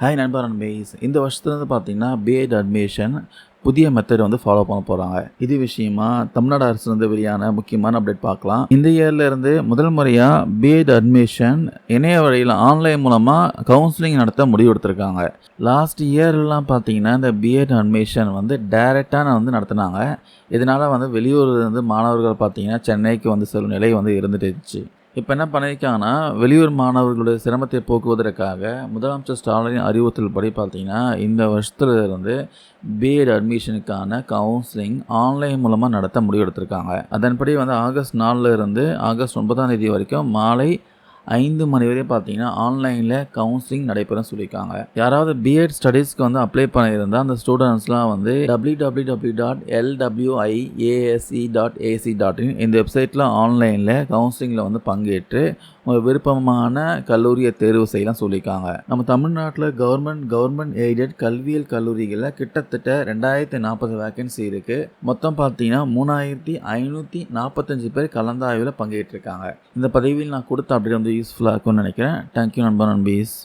Hi நண்பர் நண்பேஸ் இந்த வருஷத்துலேருந்து பார்த்தீங்கன்னா பிஎட் அட்மிஷன் புதிய மெத்தட் வந்து ஃபாலோ பண்ண போகிறாங்க இது விஷயமா தமிழ்நாடு அரசு வந்து வெளியான முக்கியமான அப்டேட் பார்க்கலாம். இந்த இயர்லேருந்து முதல் முறையாக பிஎட் அட்மிஷன் இணைய வழியில் ஆன்லைன் மூலமாக கவுன்சிலிங் நடத்த முடிவு எடுத்திருக்காங்க. லாஸ்ட் இயர்லாம் பார்த்தீங்கன்னா இந்த பிஎட் அட்மிஷன் வந்து டைரெக்டாக வந்து நடத்தினாங்க. இதனால் வந்து வெளியூர்லேருந்து மாணவர்கள் பார்த்தீங்கன்னா சென்னைக்கு வந்து செல்லும் நிலை வந்து இருந்துட்டு இருந்துச்சு. இப்போ என்ன பண்ணியிருக்காங்கன்னா வெளியூர் மாணவர்களுடைய சிரமத்தை போக்குவதற்காக முதலமைச்சர் ஸ்டாலின் அறிவுறுத்தல் படி பார்த்தீங்கன்னா இந்த வருஷத்துல இருந்து பிஎட் அட்மிஷனுக்கான கவுன்சிலிங் ஆன்லைன் மூலமாக நடத்த முடிவெடுத்திருக்காங்க அதன்படி வந்து ஆகஸ்ட் நாலில் இருந்து ஆகஸ்ட் ஒன்பதாம் தேதி வரைக்கும் மாலை ஐந்து மணி வரை பார்த்தீங்கன்னா ஆன்லைனில் கவுன்சிலிங் நடைபெறும் சொல்லியிருக்காங்க. யாராவது பிஎட் ஸ்டடீஸ்க்கு வந்து அப்ளை பண்ணியிருந்தால் அந்த ஸ்டூடெண்ட்ஸ்லாம் வந்து W W W dot L W I A S C dot A C dot in இந்த வெப்சைட்டில் ஆன்லைனில் கவுன்சிலிங்கில் வந்து பங்கேற்று விருப்பமான கல்லூரியை தேர்வு செய்யலாம் சொல்லியிருக்காங்க. நம்ம தமிழ்நாட்டில் கவர்மெண்ட் கவர்மெண்ட் எய்டட் கல்வியியல் கல்லூரிகளில் கிட்டத்தட்ட ரெண்டாயிரத்தி நாற்பது வேகன்சி இருக்குது மொத்தம் பார்த்தீங்கன்னா மூணாயிரத்தி ஐநூற்றி நாற்பத்தஞ்சு பேர் கலந்தாய்வில் பங்கேற்றிருக்காங்க. இந்த பதவியில் நான் கொடுத்த அப்படியே வந்து யூஸ்ஃபுல்லாக இருக்கும்னு நினைக்கிறேன். தேங்க்யூ நண்பர் நண்பீஸ்.